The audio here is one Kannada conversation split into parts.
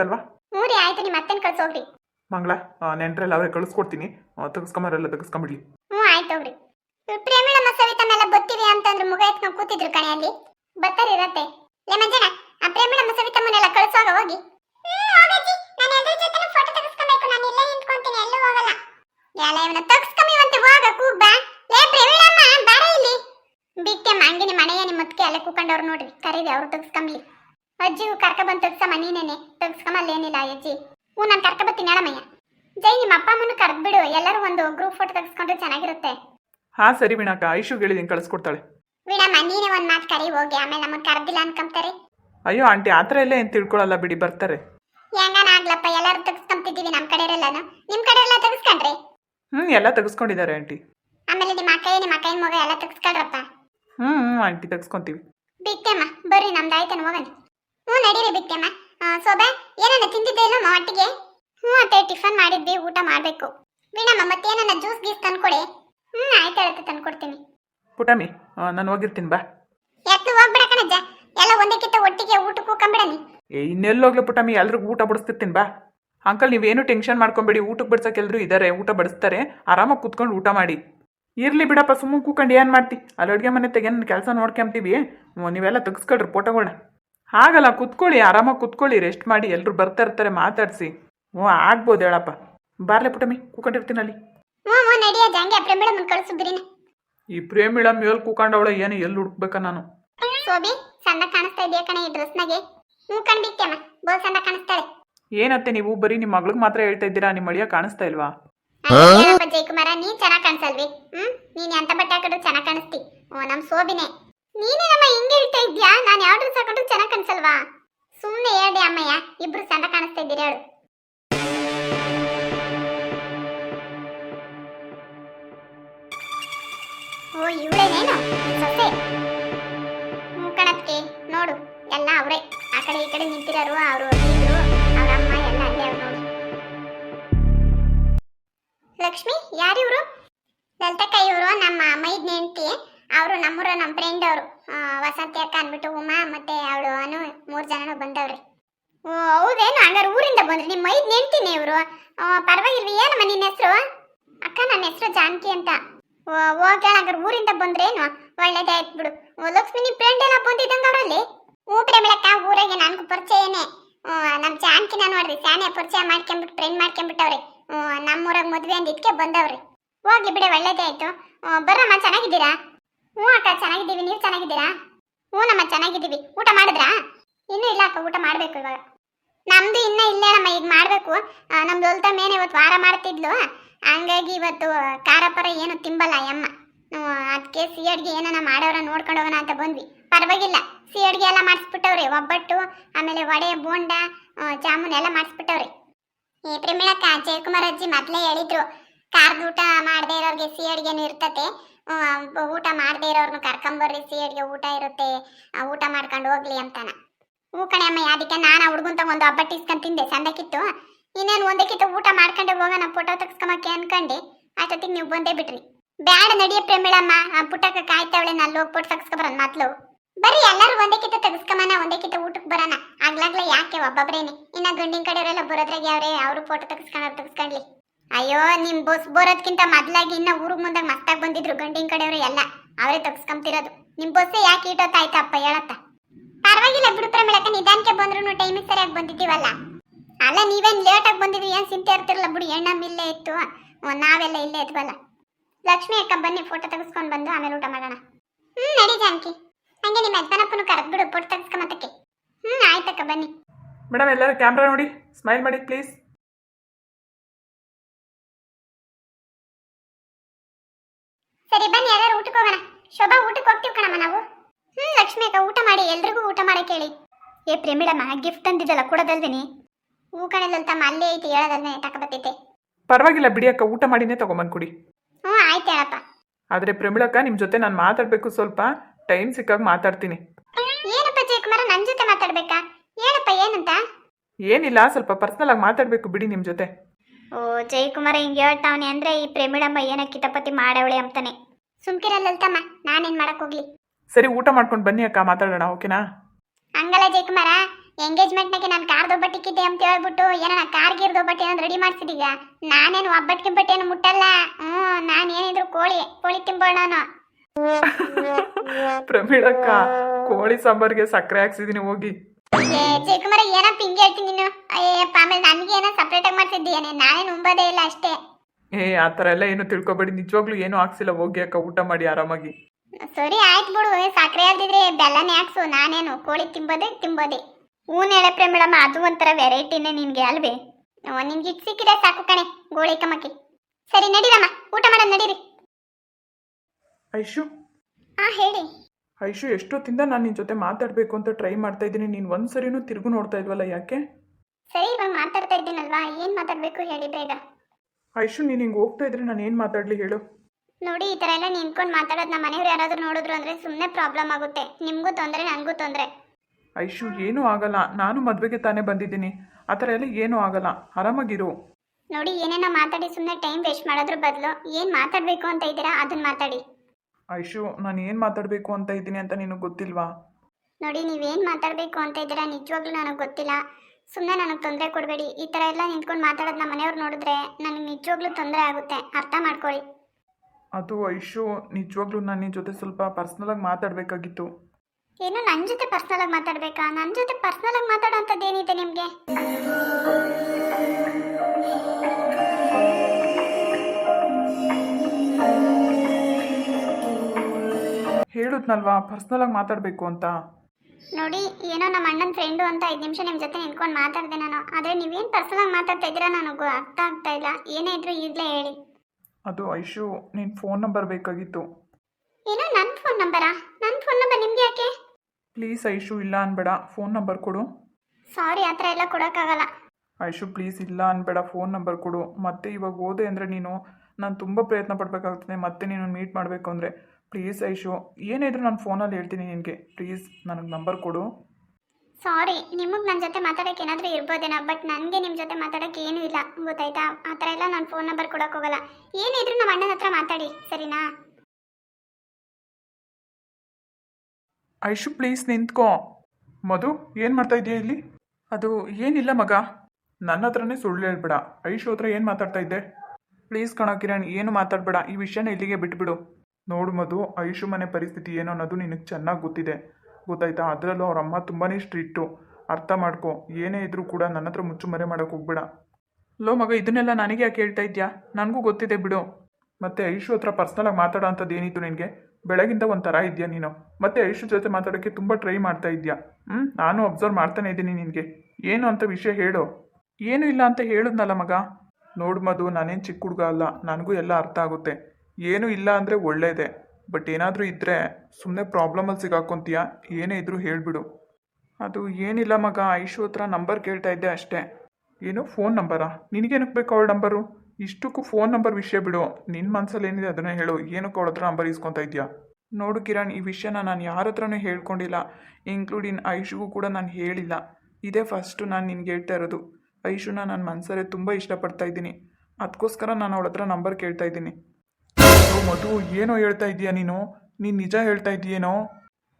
ಆಯ್ತಲ್ವಾ? ಹ್ಞೂ ರೀ ಆಯ್ತು ನಿಮ್ಮ ಅತ್ತೆನ ಕಳ್ಸೋಗ್ರಿ ಮಂಗಳ ನೆಂಟ್ರೆಲ್ಲ ಅವ್ರಿಗೆ ಕಳಿಸ್ಕೊಡ್ತೀನಿ. ತೆಗೆಸ್ಕೊಂಬರೆಲ್ಲ ತೆಗೆಸ್ಕೊಂಬಿಡ್ಲಿ. ಹ್ಞೂ ಆಯ್ತು ಹೋಗ್ರಿ. ಸವಿತಾ ಮೇಲೆ ಬತ್ತೀವಿ ಅಂತಂದ್ರೆ ಮುಗ ಎತ್ಕೊಂಡು ಕೂತಿದ್ರು ಕಣೆ ಅಲ್ಲಿ. ಬತ್ತರ್ ಇರತ್ತೆ ಲೇ ಮಂಜಣ್ಣ ಆ ಕಳ್ಸೋಗ ಹೋಗಿ. ನಾನು ಎದ್ರ ಜೊತೆ ಫೋಟೋ ತೆಗೆಸ್ಕೊಬೇಕು. ನಾನು ಇಲ್ಲೇ ನಿಂತ್ಕೊಂತೀನಿ ಎಲ್ಲೂ ಹೋಗಲ್ಲ. ಎಲ್ಲ ಇವನ ಅಂತ ಹೋಗ ಕೂಗ್ ಬಾ ಲೇ ಪ್ರೇಮಿಳಮ್ಮ ಬಾರೆ ಇಲ್ಲಿ. ಬಿಟ್ಟೆ ಮಾಂಗಿನ ಮನೆಯ ನಿಮ್ಮ ಮುತ್ಕೆ ಅಲ್ಲೇ ಕೂಕೊಂಡವ್ರು ನೋಡ್ರಿ. ಕರೀರಿ ಅವ್ರು ತೆಗೆಸ್ಕೊಂಬ್ಲಿ ಅಜ್ಜಿಗೂ ಕರ್ಕ ಬಂದು ತಗ್ಸಮ್ಮ ನೀನೇನೆ? ತೆಗ್ಸ್ಕೊಂಬಲ್ಲ ಏನಿಲ್ಲ ಅಜ್ಜಿ. ಹ್ಞೂ ನಾನು ಕರ್ಕ ಬರ್ತೀನಿ ಹೇಳಮ್ಮಯ್ಯ ಜೈ ನಿಮ್ಮ ಅಪ್ಪ ಅಮ್ಮನ ಕರೆದ್ಬಿಡು. ಎಲ್ಲರೂ ಒಂದು ಗ್ರೂಪ್ ಫೋಟೋ ತೆಗೆಸ್ಕೊಂಡ್ರೆ ಚೆನ್ನಾಗಿರುತ್ತೆ. ಹಾ ಸರಿ ವೀಣಾಕ ಐಶುಗೆ ಹೇಳಿದ್ದೀನಿ ಕಳಿಸ್ಕೊಡ್ತಾಳೆ. ವೀಣಮ್ಮ ನೀನೇ ಒಂದ್ ಮಾತು ಕರಿ ಹೋಗಿ. ಆಮೇಲೆ ನಮಗೆ ಕರೆದಿಲ್ಲ ಅನ್ಕೊಂತಾರೆ ಅಯ್ಯೋ ಆಂಟಿ ಆ ಥರ ಎಲ್ಲ ಏನು ತಿಳ್ಕೊಳಲ್ಲ ಬಿಡಿ ಬರ್ತಾರೆ. ಹೆಂಗನ ಆಗ್ಲಪ್ಪ ಎಲ್ಲರೂ ತೆಗೆಸ್ಕೊಂತಿದ್ದೀವಿ ನಮ್ಮ ಕಡೆ ಎಲ್ಲಾನು ನಿಮ್ಮ ಕಡೆ ಎಲ್ಲ ತೆಗೆಸ್ಕೊಂಡ್ರಿ? ಹ್ಞೂ ಎಲ್ಲ ತೆಗೆಸ್ಕೊಂಡಿದ್ದಾರೆ ಆಂಟಿ. ಆಮೇಲೆ ನಿಮ್ಮ ಅಕ್ಕಯ್ಯ ನಿಮ್ಮ ಅಕ್ಕ ಮಗ ಎಲ್ಲ ತೆಗೆಸ್ಕೊಳ್ರಪ್ಪ? ಹ್ಞೂ ಹ್ಞೂ ಆಂಟಿ ತೆಗೆಸ್ಕೊಂತೀವಿ. ಬಿಟ್ಟೆಮ್ಮ ಬರ್ರಿ ನಮ್ದು ಆಯ್ತಾನ ಹೋಗಣ. ಹ್ಞೂ ನಡೀರಿ ಬಿಟ್ಟೆಮ್ಮ ಸೋಬೆ ಏನನ್ನ ತಿಂದಿದ್ದೆ ಇಲ್ಲ ಒಟ್ಟಿಗೆ ಹ್ಞೂ ಅತ್ತೆ ಟಿಫನ್ ಮಾಡಿದ್ವಿ ಊಟ ಮಾಡಬೇಕು. ವೀಣಮ್ಮ ಮತ್ತೇನನ್ನ ಜ್ಯೂಸ್ ಗೀಸ್ ತಂದ್ಕೊಡಿ. ಹ್ಞೂ ಆಯ್ತು ಹೇಳುತ್ತೆ ತಂದ್ಕೊಡ್ತೀನಿ. ಪುಟಮಿ ನಾನು ಹೋಗಿರ್ತೀನಿ ಬಾ. ಯಾಕೆ ಹೋಗ್ಬಿಡ ಕಣಜ್ಜ. ಎಲ್ಲ ಒಂದಕ್ಕಿಂತ ಒಟ್ಟಿಗೆ ಊಟಕ್ಕೂ ಕಂಬಿಡನಿ ಏ ಇನ್ನೆಲ್ಲೋಗ್ಲಿ ಪುಟಮಿ ಎಲ್ರಿಗೂ ಊಟ ಬಡಿಸ್ತಿರ್ತೀನಿ ಬಾ. ಅಂಕಲ್ ನೀವೇನು ಟೆನ್ಷನ್ ಮಾಡ್ಕೊಂಬೇಡಿ ಊಟಕ್ಕೆ ಬಡ್ಸಕ್ಕೆ ಎಲ್ಲರೂ ಇದ್ದಾರೆ ಊಟ ಬಡಿಸ್ತಾರೆ ಆರಾಮಾಗಿ ಕೂತ್ಕೊಂಡು ಊಟ ಮಾಡಿ. ಇರಲಿ ಬಿಡಪ್ಪ ಸುಮ್ಮನೆ ಕೂಕೊಂಡು ಏನು ಮಾಡ್ತಿ? ಅಲ್ಲಿ ಅಡುಗೆ ಮನೆ ತೆಗೆ ನನ್ನ ಕೆಲಸ ನೋಡ್ಕೊಂತೀವಿ. ನೀವೆಲ್ಲ ತೆಗೆಸ್ಕೊಳ್ರಿ ಫೋಟೋಗಳನ್ನ ಹಾಗಲ್ಲ ಕುತ್ಕೊಳ್ಳಿ ಆರಾಮಾಗಿ ಕುತ್ಕೊಳ್ಳಿ ರೆಸ್ಟ್ ಮಾಡಿ ಎಲ್ಲರೂ ಬರ್ತಾ ಇರ್ತಾರೆ ಮಾತಾಡಿಸಿ. ಹ್ಞೂ ಆಗ್ಬೋದು ಹೇಳಪ್ಪ. ಬಾರ್ಲೆ ಪುಟಮಿ ಕೂಕೊಂಡಿರ್ತೀನಿ ಅಲ್ಲಿ. ಹ್ಞೂ ಹ್ಞೂ ನಡಿಯ ಜಂಗೆ ಪ್ರೇಮಿಳ ಮುಂದೆ ಕಳಿಸು ಬಿರಿನ ಈ ಪ್ರೇಮಿಳ ಮೇಲ್ ಕೂಕೊಂಡವಳ ಏನು ಎಲ್ಲಿ ಹುಡುಕ್ಬೇಕ ನಾನು. ಸೋಬಿ ಸಣ್ಣ ಕಾಣಿಸ್ತಾ ಇದೆಯಾ ಕಣೆ ಈ ಡ್ರೆಸ್ನಾಗೆ? ಹ್ಞೂ ಕಂಡಿತ್ತೇಮ್ಮ ಬೋಲ್ ಸಣ್ಣ ಕಾಣಿಸ್ತಾಳೆ. ಏನತ್ತೆ ನೀವು? ಬರೀ ನಿಮ್ಮ ಮಗಳಿಗೆ ಮಾತ್ರ ಹೇಳ್ತಾ ಇದ್ದೀರಾ? ನಿಮ್ಮ ಅಳಿಯ ಕಾಣಿಸ್ತಾ ಇಲ್ವಾ? ಜಯಕುಮಾರ? ನೀನ್ ಚೆನ್ನಾಗಿ ಕಾಣಿಸಲ್ವಿ? ಹ್ಮ್ ನೀನ್ ಎಂತ ಬಟ್ಟೆ ಹಾಕಿದ್ರು ಚೆನ್ನಾಗಿ ಕಾಣಿಸ್ತಿ. ಓ ನಮ್ ಸೋಬಿನೇ. ನೀನೇ ಅಮ್ಮ ಹಿಂಗೆ ಹೇಳ್ತಾ ಇದ್ಯಾ ನಾನು ಯಾವ ಡ್ರೆಸ್ ಹಾಕೊಂಡ್ರು ಚೆನ್ನಾಗಿ ಕಾಣಿಸಲ್ವಾ? ಸುಮ್ಮನೆ ಹೇಳ್ದೆ ಅಮ್ಮಯ್ಯ, ಇಬ್ರು ಚಂದ ಕಾಣಿಸ್ತಾ ಇದ್ದೀರಿ ಹೇಳು. ಓ, ಇವಳೇನೇನು? ಸೊಸೆ? ಹ್ಞೂ ಕಣಕ್ಕೆ, ನೋಡು, ಎಲ್ಲ ಅವರೇ. ಆ ಕಡೆ ಈ ಕಡೆ ನಿಂತಿರೋರು, ಅವರು ಅವ್ರ ಅಮ್ಮ ಎಲ್ಲ ಅಲ್ಲೇ ಅವ್ರು ನೋಡು. ಲಕ್ಷ್ಮಿ, ಯಾರಿವ್ರು? ಲಲಿತಕ್ಕ ಇವರು, ನಮ್ಮ ಅಮ್ಮ ಮೈದ್ ಹೆಂಡತಿ ಅವರು ನಮ್ಮೂರ ನಮ್ಮ ಫ್ರೆಂಡ್ ಅವರು. ವಸಂತಿ ಅಕ್ಕ ಅಂದ್ಬಿಟ್ಟು ಉಮಾ ಮತ್ತೆ ಅವಳು ಅನು ಮೂರು ಜನನು ಬಂದವ್ರಿ. ಓ, ಹೌದೇನು? ಹಂಗಾರೆ ಊರಿಂದ ಬಂದ್ರಿ? ನಿಮ್ಮ ಮೈದ್ ನೆಂಟಿನಿ ಇವರು. ಪರವಾಗಿಲ್ವಿ ಏನಮ್ಮ ನಿನ್ನ ಹೆಸರು? ಅಕ್ಕ ನನ್ನ ಹೆಸರು ಜಾನಕಿ ಅಂತ. ಓ ಓಕೆ ಹಂಗಾರೆ ಊರಿಂದ ಬಂದ್ರೇನು? ಒಳ್ಳೇದೇ ಆಯ್ತು ಬಿಡು. ಲಕ್ಷ್ಮಿ ನಿಮ್ಮ ಫ್ರೆಂಡ್ ಎಲ್ಲ ಬಂದಿದ್ದಂಗ ಅವರಲ್ಲಿ? ಊಟ ಬೆಳಕ ಊರಾಗೆ ನನಗೂ ಪರಿಚಯನೇ. ನಮ್ಮ ಜಾನಕಿನ ನೋಡ್ರಿ, ಸ್ಯಾನೆ ಪರಿಚಯ ಮಾಡ್ಕೊಂಬಿಟ್ಟು ಫ್ರೆಂಡ್ ಮಾಡ್ಕೊಂಬಿಟ್ಟವ್ರಿ. ನಮ್ಮೂರಾಗ ಮದ್ವೆ ಅಂದಿದ್ದಕ್ಕೆ ಬಂದವ್ರಿ. ಹೋಗ್ಲಿ ಬಿಡಿ, ಒಳ್ಳೇದೇ ಆಯ್ತು. ಬರಮ್ಮ ಚೆನ್ನಾಗಿದ್ದೀರಾ? ಹ್ಞೂ ಅಕ್ಕ, ಚೆನ್ನಾಗಿದ್ದೀವಿ. ನೀವು ಚೆನ್ನಾಗಿದ್ದೀರಾ? ಹ್ಞೂ ನಮ್ಮ ಚೆನ್ನಾಗಿದ್ದೀವಿ. ಊಟ ಮಾಡಿದ್ರಾ? ಇನ್ನೂ ಇಲ್ಲ ಅಕ್ಕ, ಊಟ ಮಾಡಬೇಕು ಇವಾಗ. ನಮ್ದು ಇನ್ನೂ ಇಲ್ಲೇ ನಮ್ಮ ಈಗ ಮಾಡಬೇಕು. ನಮ್ದು ಹೊಲ್ತ ಮೇನೆ ಇವತ್ತು ವಾರ ಮಾಡ್ತಿದ್ಲು. ಹಂಗಾಗಿ ಇವತ್ತು ಖಾರ ಪರ ಏನು ತಿಂಬಲ್ಲ ಯಮ್ಮ ಅದಕ್ಕೆ ಸಿ ಅಡ್ಗೆ ಏನಾನ ಮಾಡೋರ ನೋಡ್ಕೊಂಡು ಹೋಗೋಣ ಅಂತ ಬಂದ್ವಿ. ಪರವಾಗಿಲ್ಲ. ಸಿ ಎಲ್ಲಾ ಎಲ್ಲ ಮಾಡಿಸ್ಬಿಟ್ಟವ್ರಿ. ಒಬ್ಬಟ್ಟು, ಆಮೇಲೆ ವಡೆ, ಬೋಂಡ ಜಾಮೂನ್ ಎಲ್ಲ ಮಾಡಿಸ್ಬಿಟ್ಟವ್ರಿ. ಈ ಪ್ರೇಮಿಳಕ್ಕ, ಜಯಕುಮಾರ್ ಅಜ್ಜಿ ಮೊದಲೇ ಹೇಳಿದ್ರು. ಕಾರದ ಊಟ ಮಾಡದೇ ಇರೋರ್ಗೆ ಸಿ ಅಡುಗೆನೂ ಇರ್ತತೆ. ಊಟ ಮಾಡದೇ ಇರೋರ್ನು ಕರ್ಕೊಂಬರ್ರಿ ಸಿ ಅಡ್ಗೆ ಊಟ ಇರುತ್ತೆ. ಊಟ ಮಾಡ್ಕೊಂಡು ಹೋಗ್ಲಿ ಅಂತಾನ. ಹ್ಞೂ ಕಣೆ ಅಮ್ಮ ಅದಕ್ಕೆ ನಾನು ಹುಡುಗಂತ ಒಂದು ಹಬ್ಬಟ್ಟು ಇಸ್ಕೊಂಡ್ ತಿಂದೆ ಸಂದಕ್ಕಿತ್ತು ಇನ್ನೇನು ಒಂದಕ್ಕಿತ್ತು ಊಟ ಮಾಡ್ಕೊಂಡೆ, ಹೋಗೋಣ ಫೋಟೋ ತೆಗ್ಸ್ಕೊಂಬಕ್ಕೆ ಅನ್ಕಂಡು. ಅಷ್ಟೊತ್ತಿಗೆ ನೀವು ಬಂದೇ ಬಿಟ್ರಿ. ಬ್ಯಾಡ ನಡಿಯ ಪ್ರೇಮಿಳಮ್ಮ, ಆ, ಪುಟ್ಟಕ್ಕ ಕಾಯ್ತಾವಳೆ, ನಾನು ಹೋಗಿ ಫೋಟೋ ತೆಗ್ಸ್ಕೊಬರೋಣ ಮೊದ್ಲು ಬರೀ ಎಲ್ಲರೂ ಒಂದಕ್ಕಿಂತ ತೆಗ್ಸ್ಕೊಂಬನ, ಒಂದಕ್ಕಿಂತ ಊಟಕ್ಕೆ ಬರೋಣ ಆಗ್ಲಾಗ್ಲೇ ಯಾಕೆ ಒಬ್ಬೊಬ್ರೇನೆ. ಇನ್ನ ಗಂಡಿನ ಕಡೆಯವರೆಲ್ಲ ಬರೋದ್ರಾಗ ಯಾವ್ರೆ ಅವರು ಫೋಟೋ ತೆಗೆಸ್ಕೊಂಡು ತೆಗ್ಸ್ಕೊಂಡ್ಲಿ. ಅಯ್ಯೋ, ನಿಮ್ ಬಸ್ ಬರೋದ್ಕಿಂತ ಮೊದ್ಲಾಗಿ ಇನ್ನ ಊರು ಮುಂದಾಗ ಮಸ್ತಾಗಿ ಬಂದಿದ್ರು ಗಂಡಿನ ಕಡೆಯವರು ಎಲ್ಲ. ಅವರೇ ತಗ್ಸ್ಕೊಂತಿರೋದು ನಿಮ್ ಬಸ್ ಯಾಕೆ ಇಟ್ಟೋತಾಯ್ತಪ್ಪ ಹೇಳತ್ತ? ಪರವಾಗಿಲ್ಲ ಬಿಡು ಪ್ರಮಿಳಕ್ಕ ನಿಧಾನಕ್ಕೆ ಬಂದ್ರು ಟೈಮಿಗೆ ಸರಿಯಾಗಿ ಬಂದಿದ್ದೀವಲ್ಲ. ಅಲ್ಲ, ನೀವೇನ್ ಲೇಟ್ ಆಗಿ ಬಂದಿದ್ರಿ, ಏನ್ ಚಿಂತೆ ಇರ್ತಿರಲ್ಲ ಬಿಡು, ಎಣ್ಣಮ್ ಇಲ್ಲೇ ಇತ್ತು. ನಾವೆಲ್ಲ ಇಲ್ಲೇ ಇದ್ವಲ್ಲ. ಲಕ್ಷ್ಮಿ ಅಕ್ಕ ಬನ್ನಿ ಫೋಟೋ ತೆಗೆಸ್ಕೊಂಡು ಬಂದು ಆಮೇಲೆ ಊಟ ಮಾಡೋಣ. ಹ್ಮ್, ನಡಿ ಜಾನಕಿ. ಹಂಗೆ ನಿಮ್ಮ ಯಜಮಾನಪ್ಪನು ಕರೆದ್ಬಿಡು ಫೋಟೋ ತೆಗೆಸ್ಕೊಂಬತ್ತಕ್ಕೆ ಹ್ಮ್, ಆಯ್ತಕ್ಕ, ಬನ್ನಿ. ಮೇಡಮ್, ಎಲ್ಲರೂ ಕ್ಯಾಮ್ರಾ ನೋಡಿ ಸ್ಮೈಲ್ ಮಾಡಿ ಪ್ಲೀಸ್ ಸರಿ ಬನ್ನಿ ಎಲ್ಲರೂ ಊಟಕ್ಕೆ ಹೋಗೋಣ. ಶೋಭಾ ಊಟಕ್ಕೆ ಹೋಗ್ತೀವಿ ಕಣಮ್ಮ ನಾವು. ಹ್ಮ್ ಲಕ್ಷ್ಮಿ ಅಕ್ಕ ಊಟ ಮಾಡಿ ಎಲ್ರಿಗೂ ಊಟ ಮಾಡಕ್ಕೆ ಹೇಳಿ ಏ ಪ್ರೇಮಿಳಮ್ಮ ಗಿಫ್ಟ್ ತಂದಿದ್ದಲ್ಲ ಕೊಡೋದಲ್ವೇನೆ? ಹೂ ಕಣದಲ್ತಮ್ಮ ಅಲ್ಲೇ ಐತಿ ಹೇಳೋದಲ್ವೇ ತಗೊಬತ್ತೈತೆ ಪರವಾಗಿಲ್ಲ ಬಿಡಿ ಅಕ್ಕ ಊಟ ಮಾಡಿನೇ ತಗೊಂಬಂದು ಕುಡಿ. ಹ್ಞೂ ಆಯ್ತು ಹೇಳಪ್ಪ. ಆದರೆ ಪ್ರಮಿಳಕ್ಕ ನಿಮ್ಮ ಜೊತೆ ನಾನು ಮಾತಾಡಬೇಕು ಸ್ವಲ್ಪ ಟೈಮ್ ಸಿಕ್ಕಾಗ ಮಾತಾಡ್ತೀನಿ. ಏನಪ್ಪ ಜಯಕುಮಾರ ನನ್ನ ಜೊತೆ ಮಾತಾಡ್ಬೇಕಾ? ಏನಪ್ಪ ಏನಂತ? ಏನಿಲ್ಲ ಸ್ವಲ್ಪ ಪರ್ಸ್ನಲ್ ಆಗಿ ಮಾತಾಡಬೇಕು ಬಿಡಿ ನಿಮ್ಮ ಜೊತೆ. ಓ ಜಯಕುಮಾರ ಹಿಂಗೆ ಹೇಳ್ತಾವನೆ ಅಂದ್ರೆ ಈ ಪ್ರೇಮಿಳಮ್ಮ ಏನಕ್ಕಿತಪತಿ ಕಿತಪತಿ ಮಾಡವಳೆ ಅಂತಾನೆ. ಸುಮ್ಕಿರಲ್ಲಲ್ತಮ್ಮ ನಾನೇನ್ ಮಾಡಕ್ ಹೋಗ್ಲಿ. ಸರಿ ಊಟ ಮಾಡ್ಕೊಂಡು ಬನ್ನಿ ಅಕ್ಕ ಮಾತಾಡೋಣ ಓಕೆನಾ? ಹಂಗಲ್ಲ ಜಯಕುಮಾರ ಎಂಗೇಜ್ಮೆಂಟ್ನಾಗೆ ನಾನು ಕಾರ್ದು ಒಬ್ಬಟ್ಟಿಕ್ಕಿದ್ದೆ ಅಂತ ಹೇಳ್ಬಿಟ್ಟು ಏನೋ ಕಾರ್ ಗೀರ್ ದೊಬ್ಬಟ್ಟಿ ಏನಾದ್ರು ರೆಡಿ ಮಾಡ್ಸಿದೀಗ? ನಾನೇನು ಒಬ್ಬಟ್ಟು ಗಿಬ್ಬಟ್ಟು ಏನು ಮುಟ್ಟಲ್ಲ? ಹ್ಞೂ ನಾನು ಏನಿದ್ರು ಕೋಳಿ ಕೋಳಿ ತಿಂಬೋಣ ನಾನು ಪ್ರಮೀಳಕ್ಕ ಕೋಳಿ ಸಾಂಬಾರ್ಗೆ ಸಕ್ಕರೆ ಹಾಕ್ಸಿದೀನಿ ಹೋಗಿ. ಏ ಜಯಕುಮಾರ ಏನಪ್ಪ ಹಿಂಗೆ ಹೇಳ್ತೀನಿ ನೀನು. ಅಯ್ಯಪ್ಪ ಆಮೇಲೆ ನನಗೆ ಏನೋ ಸಪ್ರೇಟಾಗಿ ಮಾಡ್ತಿದ್ದೀಯ ನಾನೇನು ಉಂಬೋದೇ ಇಲ್ಲ ಅಷ್ಟೇ. ಏ ಆ ಥರ ಎಲ್ಲ ಏನು ತಿಳ್ಕೊಬೇಡಿ. ನಿಜವಾಗ್ಲೂ ಏನು ಹಾಕ್ಸಿಲ್ಲ ಹೋಗಿ ಅಕ್ಕ ಊಟ ಮಾಡಿ ಆರಾಮಾಗಿ. ಸರಿ ಆಯ್ತು ಬಿಡು. ಸಕ್ಕರೆ ಅಲ್ದಿದ್ರೆ ಬೆಲ್ಲನೇ ಹಾಕ್ಸು ನಾನೇನು ಕೋಳಿ ತಿಂಬೋದೇ ತಿಂಬೋದೆ. ಹೂನ್ ಹೇಳಪ್ರೆ ಮೇಡಮ್ ಅದು ಒಂಥರ ವೆರೈಟಿನೇ ನಿನ್ಗೆ ಅಲ್ವೇ? ನಿನ್ಗೆ ಇದು ಸಿಕ್ಕಿದೆ ಸಾಕು ಕಣೆ ಗೋಳಿ ಕಮ್ಮಕ್ಕಿ. ಸರಿ ನಡೀರಮ್ಮ. ಊಟ ಮಾಡೋದು ನಡೀರಿ. ಐಶು? ಹಾ ಹೇಳಿ. ಐಶು ಎಷ್ಟೊತ್ತಿಂದ ನಾನು ನಿನ್ನ ಜೊತೆ ಮಾತಾಡಬೇಕು ಅಂತ ಟ್ರೈ ಮಾಡ್ತಾ ಇದ್ದೀನಿ. ನೀನು ಒಂದು ಸರಿನೂ ತಿರುಗು ನೋಡ್ತಾ ಇದ್ವಲ್ಲ ಯಾಕೆ? ಸರಿ ಇವಾಗ ಮಾತಾಡ್ತಾ ಇದ್ದೀನಲ್ವಾ? ಏನು ಮಾತಾಡ್ಬೇಕು? ಹೇಳಿ ಬೇಗ ಐಶು ನೀನು ಹಿಂಗೆ ಹೋಗ್ತಾ ಇದ್ರೆ ನಾನು ಏನು ಮಾತಾಡಲಿ ಹೇಳು. ನೋಡಿ ಈ ತರ ಎಲ್ಲ ನಿಂತ್ಕೊಂಡು ಮಾತಾಡೋದು ನಮ್ಮ ಮನೆಯವ್ರು ಯಾರಾದರೂ ನೋಡಿದ್ರು ಅಂದ್ರೆ ಸುಮ್ಮನೆ ಪ್ರಾಬ್ಲಮ್ ಆಗುತ್ತೆ. ನಿಮಗೂ ತೊಂದರೆ ನನಗೂ ತೊಂದರೆ. ಐಶು ಏನೂ ಆಗಲ್ಲ. ನಾನು ಮದುವೆಗೆ ತಾನೇ ಬಂದಿದ್ದೀನಿ. ಆ ಥರ ಎಲ್ಲ ಏನೂ ಆಗಲ್ಲ. ಆರಾಮಾಗಿರು. ನೋಡಿ ಏನೇನೋ ಮಾತಾಡಿ ಸುಮ್ಮನೆ ಟೈಮ್ ವೇಸ್ಟ್ ಮಾಡೋದ್ರ ಬದಲು ಏನು ಮಾತಾಡ್ಬೇಕು ಅಂತ ಇದ್ದೀರಾ ಅದನ್ನ ಮಾತಾಡಿ. ಐಶು ನಾನು ಏನು ಮಾತಾಡಬೇಕು ಅಂತ ಇದ್ದೀನಿ ಅಂತ ನಿನಗೆ ಗೊತ್ತಿಲ್ವಾ? ನೋಡಿ ನೀವೇನು ಮಾತಾಡಬೇಕು ಅಂತ ಇದ್ದೀರಾ ನಿಜವಾಗ್ಲೂ ನನಗೆ ಗೊತ್ತಿಲ್ಲ. ಸುಮ್ಮನೆ ನನಗೆ ತೊಂದರೆ ಕೊಡಬೇಡಿ. ಈ ಥರ ಎಲ್ಲ ನಿಂತ್ಕೊಂಡು ಮಾತಾಡೋದು ನಮ್ಮ ಮನೆಯವ್ರು ನೋಡಿದ್ರೆ ನನಗೆ ನಿಜವಾಗ್ಲೂ ತೊಂದರೆ ಆಗುತ್ತೆ. ಅರ್ಥ ಮಾಡ್ಕೊಳ್ಳಿ. ಅದು ಐಶು ನಿಜವಾಗ್ಲೂ ನಾನು ನಿನ್ನ ಜೊತೆ ಸ್ವಲ್ಪ ಪರ್ಸ್ನಲಾಗಿ ಮಾತಾಡಬೇಕಾಗಿತ್ತು. ಏನು ನನ್ನ ಜೊತೆ ಪರ್ಸ್ನಲ್ ಆಗಿ ಮಾತಾಡ್ಬೇಕಾ? ನನ್ನ ಜೊತೆ ಪರ್ಸ್ನಲ್ ಆಗಿ ಮಾತಾಡೋಂಥದ್ದು ಏನಿದೆ ನಿಮಗೆ? ಹೇಳಿದ್ನಲ್ವಾ ಪರ್ಸ್ನಲಾಗಿ ಮಾತಾಡಬೇಕು ಅಂತ? ನೋಡಿ ಏನೋ ನಮ್ಮ ಅಣ್ಣನ ಫ್ರೆಂಡು ಅಂತ ಐದು ನಿಮಿಷ ನಿಮ್ಮ ಜೊತೆ ನಿಂತ್ಕೊಂಡು ಮಾತಾಡಿದೆ ನಾನು. ಆದರೆ ನೀವೇನು ಪರ್ಸನಲ್ ಮಾತಾಡ್ತಾ ಇದ್ದೀರಾ ನನಗೂ ಅರ್ಥ ಆಗ್ತಾ ಇಲ್ಲ. ಏನೇ ಇದ್ರೂ ಈಗಲೇ ಹೇಳಿ. ಅದು ಐಶು ನಿನ್ನ ಫೋನ್ ನಂಬರ್ ಬೇಕಾಗಿತ್ತು. ಏನೋ ನನ್ನ ಫೋನ್ ನಂಬರಾ ನನ್ನ ಫೋನ್ ನಂಬರ್ ನಿಮಗೆ ಯಾಕೆ? ಪ್ಲೀಸ್ ಐಶು ಇಲ್ಲ ಅನ್ಬೇಡ. ಫೋನ್ ನಂಬರ್ ಕೊಡು. ಸಾರಿ ಆ ಥರ ಎಲ್ಲ ಕೊಡೋಕ್ಕಾಗಲ್ಲ. ಐಶು ಪ್ಲೀಸ್ ಇಲ್ಲ ಅನ್ಬೇಡ. ಫೋನ್ ನಂಬರ್ ಕೊಡು. ಮತ್ತೆ ಇವಾಗ ಓದೆ ಅಂದರೆ ನೀನು ನಾನು ತುಂಬ ಪ್ರಯತ್ನ ಪಡಬೇಕಾಗ್ತದೆ. ಮತ್ತೆ ನೀನು ಮೀಟ್ ಮಾಡಬೇಕು ಅಂದರೆ. ಪ್ಲೀಸ್ ಐಶು ಏನಿದ್ರು ನಾನು ಫೋನಲ್ಲಿ ಹೇಳ್ತೀನಿ ನಿನಗೆ. ಪ್ಲೀಸ್ ನನಗೆ ನಂಬರ್ ಕೊಡು. ಸಾರಿ ನಿಮಗೆ ನನ್ನ ಜೊತೆ ಮಾತಾಡೋಕೆ ಏನಾದರೂ ಇರ್ಬೋದೇನೋ ಬಟ್ ನನಗೆ ನಿಮ್ಮ ಜೊತೆ ಮಾತಾಡೋಕೆ ಏನೂ ಇಲ್ಲ. ಗೊತ್ತಾಯ್ತಾ? ಆ ಥರ ಎಲ್ಲ ನಾನು ಫೋನ್ ನಂಬರ್ ಕೊಡೋಕೆ ಹೋಗಲ್ಲ. ಏನಿದ್ರು ನಮ್ಮ ಅಣ್ಣನ ಹತ್ರ ಮಾತಾಡಿ ಸರಿನಾ? ಐಶು ಪ್ಲೀಸ್ ನಿಂತ್ಕೋ. ಮಧು ಏನು ಮಾಡ್ತಾ ಇದೆಯಾ ಇಲ್ಲಿ? ಅದು ಏನಿಲ್ಲ ಮಗ. ನನ್ನ ಹತ್ರನೇ ಸುಳ್ಳು ಹೇಳ್ಬೇಡ. ಐಶು ಹತ್ರ ಏನು ಮಾತಾಡ್ತಾ ಇದ್ದೆ? ಪ್ಲೀಸ್ ಕಣೋ ಕಿರಣ್ ಏನು ಮಾತಾಡಬೇಡ. ಈ ವಿಷಯನ ಇಲ್ಲಿಗೆ ಬಿಟ್ಬಿಡು. ನೋಡು ಮಧು ಐಶು ಮನೆ ಪರಿಸ್ಥಿತಿ ಏನು ಅನ್ನೋದು ನಿನಗೆ ಚೆನ್ನಾಗಿ ಗೊತ್ತಿದೆ. ಗೊತ್ತಾಯ್ತಾ? ಅದರಲ್ಲೂ ಅವ್ರ ಅಮ್ಮ ತುಂಬಾ ಸ್ಟ್ರಿಕ್ಟು. ಅರ್ಥ ಮಾಡ್ಕೊ. ಏನೇ ಇದ್ರೂ ಕೂಡ ನನ್ನ ಹತ್ರ ಮುಚ್ಚು ಮರೆ ಮಾಡೋಕೆ ಹೋಗ್ಬೇಡ. ಲೋ ಮಗ, ಇದನ್ನೆಲ್ಲ ನನಗೆ ಯಾಕೆ ಹೇಳ್ತಾ ಇದ್ಯಾ? ನನಗೂ ಗೊತ್ತಿದೆ ಬಿಡು. ಮತ್ತೆ ಐಶು ಹತ್ರ ಪರ್ಸ್ನಲಾಗಿ ಮಾತಾಡೋ ಏನಿತ್ತು ನಿನಗೆ? ಬೆಳಗಿಂದ ಒಂಥರ ಇದೆಯಾ ನೀನು? ಮತ್ತೆ ಐಶು ಜೊತೆ ಮಾತಾಡೋಕ್ಕೆ ತುಂಬ ಟ್ರೈ ಮಾಡ್ತಾ ಇದೆಯಾ? ಹ್ಞೂ ನಾನು ಅಬ್ಸರ್ವ್ ಮಾಡ್ತಾನೆ ಇದ್ದೀನಿ ನಿನಗೆ. ಏನು ಅಂತ ವಿಷಯ ಹೇಳು. ಏನು ಇಲ್ಲ ಅಂತ ಹೇಳಿದ್ನಲ್ಲ ಮಗ? ನೋಡು ಮಧು ನಾನೇನು ಚಿಕ್ಕ ಹುಡುಗ ಅಲ್ಲ. ನನಗೂ ಎಲ್ಲ ಅರ್ಥ ಆಗುತ್ತೆ. ಏನು ಇಲ್ಲ ಅಂದರೆ ಒಳ್ಳೇದೇ. ಬಟ್ ಏನಾದರೂ ಇದ್ದರೆ ಸುಮ್ಮನೆ ಪ್ರಾಬ್ಲಮಲ್ಲಿ ಸಿಗಾಕೊಂತೀಯ? ಏನೇ ಇದ್ದರೂ ಹೇಳಿಬಿಡು. ಅದು ಏನಿಲ್ಲ ಮಗ, ಐಶು ಹತ್ರ ನಂಬರ್ ಕೇಳ್ತಾ ಇದ್ದೆ ಅಷ್ಟೇ. ಏನು ಫೋನ್ ನಂಬರಾ ನಿನಗೇನಕ್ಕೆ ಬೇಕು ಅವಳ ನಂಬರು ಇಷ್ಟಕ್ಕೂ ಫೋನ್ ನಂಬರ್ ವಿಷಯ ಬಿಡು. ನಿನ್ನ ಮನಸ್ಸಲ್ಲಿ ಏನಿದೆ ಅದನ್ನೇ ಹೇಳು. ಏನಕ್ಕೆ ಅವಳ ಹತ್ರ ನಂಬರ್ ಇಸ್ಕೊತಾ ಇದೆಯಾ? ನೋಡು ಕಿರಣ್, ಈ ವಿಷಯನ ನಾನು ಯಾರ ಹತ್ರನೂ ಹೇಳ್ಕೊಂಡಿಲ್ಲ. ಇನ್ಕ್ಲೂಡಿನ್ ಐಶುಗೂ ಕೂಡ ನಾನು ಹೇಳಿಲ್ಲ. ಇದೇ ಫಸ್ಟು ನಾನು ನಿನ್ಗೆ ಹೇಳ್ತಾ ಇರೋದು. ಐಶುನ ನನ್ನ ಮನಸ್ಸಲ್ಲೇ ತುಂಬ ಇಷ್ಟಪಡ್ತಾ ಇದ್ದೀನಿ. ಅದಕ್ಕೋಸ್ಕರ ನಾನು ಅವಳ ಹತ್ರ ನಂಬರ್ ಕೇಳ್ತಾ ಇದ್ದೀನಿ. ಮಧು, ಏನೋ ಹೇಳ್ತಾ ಇದೀಯ ನೀನು? ನೀನು ನಿಜ ಹೇಳ್ತಾ ಇದೀಯೇನೋ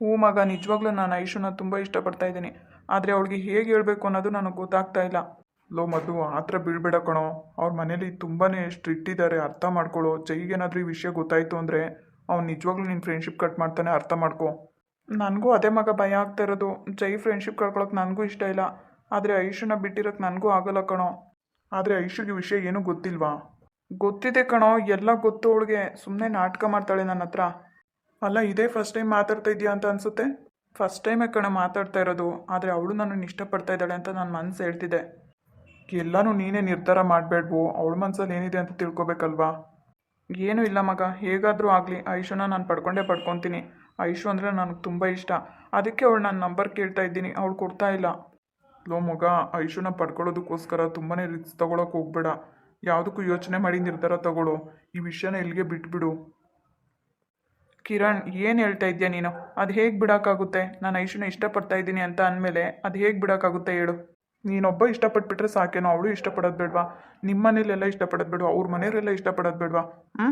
ಹ್ಞೂ ಮಗ, ನಿಜವಾಗ್ಲೂ ನಾನು ಐಶುನ ತುಂಬ ಇಷ್ಟಪಡ್ತಾ ಇದ್ದೀನಿ. ಆದರೆ ಅವಳಿಗೆ ಹೇಗೆ ಹೇಳಬೇಕು ಅನ್ನೋದು ನನಗೆ ಗೊತ್ತಾಗ್ತಾ ಇಲ್ಲ. ಲೋ ಮಧು, ಆ ಥರ ಬೀಳ್ಬೇಡ ಕಣೋ. ಅವ್ರ ಮನೇಲಿ ತುಂಬಾ ಸ್ಟ್ರಿಕ್ಟ್ ಇದ್ದಾರೆ ಅರ್ಥ ಮಾಡ್ಕೊಳ್ಳೋ. ಜೈಗೇನಾದ್ರೂ ಈ ವಿಷಯ ಗೊತ್ತಾಯಿತು ಅಂದರೆ ಅವ್ನು ನಿಜವಾಗ್ಲೂ ನಿನ್ನ ಫ್ರೆಂಡ್ಶಿಪ್ ಕಟ್ ಮಾಡ್ತಾನೆ, ಅರ್ಥ ಮಾಡ್ಕೊ. ನನಗೂ ಅದೇ ಮಗ ಭಯ ಆಗ್ತಾ ಇರೋದು. ಜೈ ಫ್ರೆಂಡ್ಶಿಪ್ ಕಳ್ಕೊಳಕ್ಕೆ ನನಗೂ ಇಷ್ಟ ಇಲ್ಲ. ಆದರೆ ಐಶುನ ಬಿಟ್ಟಿರೋಕ್ಕೆ ನನಗೂ ಆಗಲ್ಲ ಕಣೋ. ಆದರೆ ಐಶುಗೆ ವಿಷಯ ಏನೂ ಗೊತ್ತಿಲ್ವಾ? ಗೊತ್ತಿದೆ ಕಣೋ, ಎಲ್ಲ ಗೊತ್ತು ಅವಳಿಗೆ. ಸುಮ್ಮನೆ ನಾಟಕ ಮಾಡ್ತಾಳೆ ನನ್ನ ಹತ್ರ. ಅಲ್ಲ, ಇದೇ ಫಸ್ಟ್ ಟೈಮ್ ಮಾತಾಡ್ತಾ ಇದೆಯಾ ಅಂತ ಅನ್ಸುತ್ತೆ? ಫಸ್ಟ್ ಟೈಮೇ ಕಣ ಮಾತಾಡ್ತಾ ಇರೋದು. ಆದರೆ ಅವಳು ನನ್ನನ್ನು ಇಷ್ಟಪಡ್ತಾ ಇದ್ದಾಳೆ ಅಂತ ನನ್ನ ಮನಸ್ಸು ಹೇಳ್ತಿದೆ ಎಲ್ಲನೂ ನೀನೇ ನಿರ್ಧಾರ ಮಾಡಬೇಡ್ವು ಅವಳ ಮನಸ್ಸಲ್ಲಿ ಏನಿದೆ ಅಂತ ತಿಳ್ಕೊಬೇಕಲ್ವಾ? ಏನೂ ಇಲ್ಲ ಮಗ. ಹೇಗಾದರೂ ಆಗಲಿ. ಐಶುನ ನಾನು ಪಡ್ಕೊಂಡೇ ಪಡ್ಕೊತೀನಿ. ಐಶು ಅಂದರೆ ನನಗೆ ತುಂಬ ಇಷ್ಟ. ಅದಕ್ಕೆ ಅವಳು ನನ್ನ ನಂಬರ್ ಕೇಳ್ತಾ ಇದ್ದೀನಿ. ಅವಳು ಕೊಡ್ತಾ ಇಲ್ಲ. ಲೋ ಮಗ, ಐಶುನ ಪಡ್ಕೊಳ್ಳೋದಕ್ಕೋಸ್ಕರ ತುಂಬಾ ರಿಸ್ಕ್ ತೊಗೊಳಕ್ಕೆ ಹೋಗ್ಬೇಡ. ಯಾವುದಕ್ಕೂ ಯೋಚನೆ ಮಾಡಿ ನಿರ್ಧಾರ ತಗೊಳು. ಈ ವಿಷಯನ ಇಲ್ಲಿಗೆ ಬಿಟ್ಬಿಡು. ಕಿರಣ್, ಏನು ಹೇಳ್ತಾ ಇದ್ಯಾ ನೀನು? ಅದು ಹೇಗೆ ಬಿಡೋಕ್ಕಾಗುತ್ತೆ ನಾನು ಐಶುನ ಇಷ್ಟಪಡ್ತಾ ಇದ್ದೀನಿ ಅಂತ ಅಂದಮೇಲೆ ಅದು ಹೇಗೆ ಬಿಡೋಕ್ಕಾಗುತ್ತೆ ಹೇಳು. ನೀನೊಬ್ಬ ಇಷ್ಟಪಟ್ಬಿಟ್ರೆ ಸಾಕೇನೋ, ಅವಳು ಇಷ್ಟಪಡೋದು ಬೇಡವಾ? ನಿಮ್ಮ ಮನೇಲೆಲ್ಲ ಇಷ್ಟಪಡೋದು ಬೇಡವಾ? ಅವ್ರ ಮನೆಯವರೆಲ್ಲ ಇಷ್ಟಪಡೋದು ಬೇಡವಾ? ಹ್ಞೂ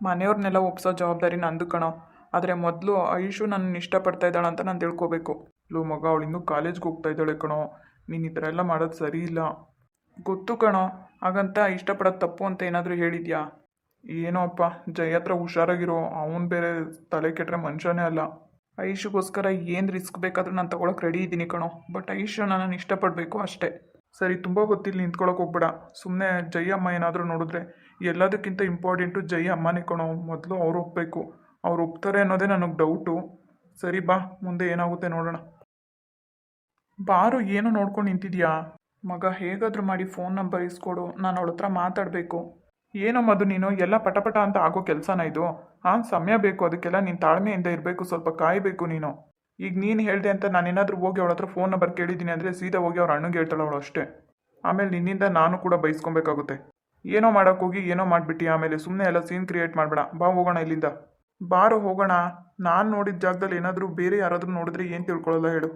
ಮನೆಯವ್ರನ್ನೆಲ್ಲ ಒಪ್ಸೋ ಜವಾಬ್ದಾರಿ ನಂದು ಕಣೋ. ಆದರೆ ಮೊದಲು ಐಶು ನನ್ನ ಇಷ್ಟಪಡ್ತಾ ಇದ್ದಾಳೆ ಅಂತ ನಾನು ತಿಳ್ಕೊಬೇಕು. ಲೋ ಮಗ ಅವಳು ಇನ್ನೂ ಕಾಲೇಜ್ಗೆ ಹೋಗ್ತಾ ಇದ್ದಾಳೆ ಕಣೋ. ನೀನು ಈ ಥರ ಎಲ್ಲ ಮಾಡೋದು ಸರಿ ಇಲ್ಲ. ಗೊತ್ತು ಕಣೋ, ಹಾಗಂತ ಇಷ್ಟಪಡೋದು ತಪ್ಪು ಅಂತ ಏನಾದರೂ ಹೇಳಿದ್ಯಾ? ಏನೋ ಅಪ್ಪ, ಜಯ ಹತ್ರ ಹುಷಾರಾಗಿರೋ, ಅವನು ಬೇರೆ ತಲೆ ಕೆಟ್ಟರೆ ಮನುಷ್ಯನೇ ಅಲ್ಲ. ಐಶುಗೋಸ್ಕರ ಏನು ರಿಸ್ಕ್ ಬೇಕಾದರೂ ನಾನು ತಗೊಳಕ್ಕೆ ರೆಡಿ ಇದ್ದೀನಿ ಕಣೋ, ಬಟ್ ಐಶು ನಾನು ಇಷ್ಟಪಡಬೇಕು ಅಷ್ಟೇ. ಸರಿ, ತುಂಬ ಗೊತ್ತಿಲ್ಲ ನಿಂತ್ಕೊಳಕ್ಕೆ ಹೋಗ್ಬೇಡ. ಸುಮ್ಮನೆ ಜೈ ಅಮ್ಮ ಏನಾದರೂ ನೋಡಿದ್ರೆ, ಎಲ್ಲದಕ್ಕಿಂತ ಇಂಪಾರ್ಟೆಂಟು ಜೈ ಅಮ್ಮನೇ ಕಣೋ, ಮೊದಲು ಅವ್ರು ಒಪ್ಪಬೇಕು ಅವ್ರು ಒಪ್ತಾರೆ ಅನ್ನೋದೇ ನನಗೆ ಡೌಟು ಸರಿ ಬಾ, ಮುಂದೆ ಏನಾಗುತ್ತೆ ನೋಡೋಣ. ಬಾರು, ಏನು ನೋಡ್ಕೊಂಡು ನಿಂತಿದ್ಯಾ? ಮಗ ಹೇಗಾದರೂ ಮಾಡಿ ಫೋನ್ ನಂಬರ್ ಇಸ್ಕೊಡು ನಾನು ಅವಳ ಹತ್ರ ಮಾತಾಡಬೇಕು. ಏನೋ ಮದು ನೀನು, ಎಲ್ಲ ಪಟಪಟ ಅಂತ ಆಗೋ ಕೆಲಸನ ಇದು. ಹಾಂ ಸಮಯ ಬೇಕು, ಅದಕ್ಕೆಲ್ಲ ನೀನು ತಾಳ್ಮೆಯಿಂದ ಇರಬೇಕು, ಸ್ವಲ್ಪ ಕಾಯಬೇಕು ನೀನು. ಈಗ ನೀನು ಹೇಳಿದೆ ಅಂತ ನಾನು ಏನಾದರೂ ಹೋಗಿ ಅವಳ ಹತ್ರ ಫೋನ್ ನಂಬರ್ ಕೇಳಿದ್ದೀನಿ ಅಂದರೆ ಸೀದಾ ಹೋಗಿ ಅವ್ರ ಅಣ್ಣಗೆ ಹೇಳ್ತಾಳೆ ಅವಳು ಅಷ್ಟೇ. ಆಮೇಲೆ ನಿನ್ನಿಂದ ನಾನು ಕೂಡ ಬೈಸ್ಕೊಬೇಕಾಗುತ್ತೆ. ಏನೋ ಮಾಡೋಕ್ಕೋಗಿ ಏನೋ ಮಾಡಿಬಿಟ್ಟು, ಆಮೇಲೆ ಸುಮ್ಮನೆ ಎಲ್ಲ ಸೀನ್ ಕ್ರಿಯೇಟ್ ಮಾಡಬೇಡ. ಬಾ ಹೋಗೋಣ ಇಲ್ಲಿಂದ. ಬಾರು, ಹೋಗೋಣ. ನಾನು ನೋಡಿದ ಜಾಗದಲ್ಲಿ ಏನಾದರೂ ಬೇರೆ ಯಾರಾದರೂ ನೋಡಿದ್ರೆ ಏನು ತಿಳ್ಕೊಳ್ಳಲ್ಲ ಹೇಳು.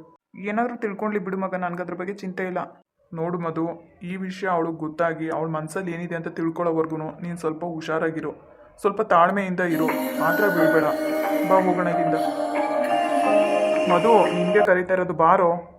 ಏನಾದರೂ ತಿಳ್ಕೊಳ್ಳಿ ಬಿಡು ಮಗ, ನನಗದ್ರ ಬಗ್ಗೆ ಚಿಂತೆ ಇಲ್ಲ. ನೋಡು ಮಧು, ಈ ವಿಷಯ ಅವಳಿಗೆ ಗೊತ್ತಾಗಿ ಅವಳ ಮನಸ್ಸಲ್ಲಿ ಏನಿದೆ ಅಂತ ತಿಳ್ಕೊಳ್ಳೋವರೆಗೂ ನೀನು ಸ್ವಲ್ಪ ಹುಷಾರಾಗಿರು. ಸ್ವಲ್ಪ ತಾಳ್ಮೆಯಿಂದ ಇರು. ಮಾತ್ರ ಬೀಳ್ಬೇಡ ಬಾ ಹೋಗೋಣ ಮಧು ನಿಮಗೆ ಕರೀತಾ ಇರೋದು ಬಾರೋ.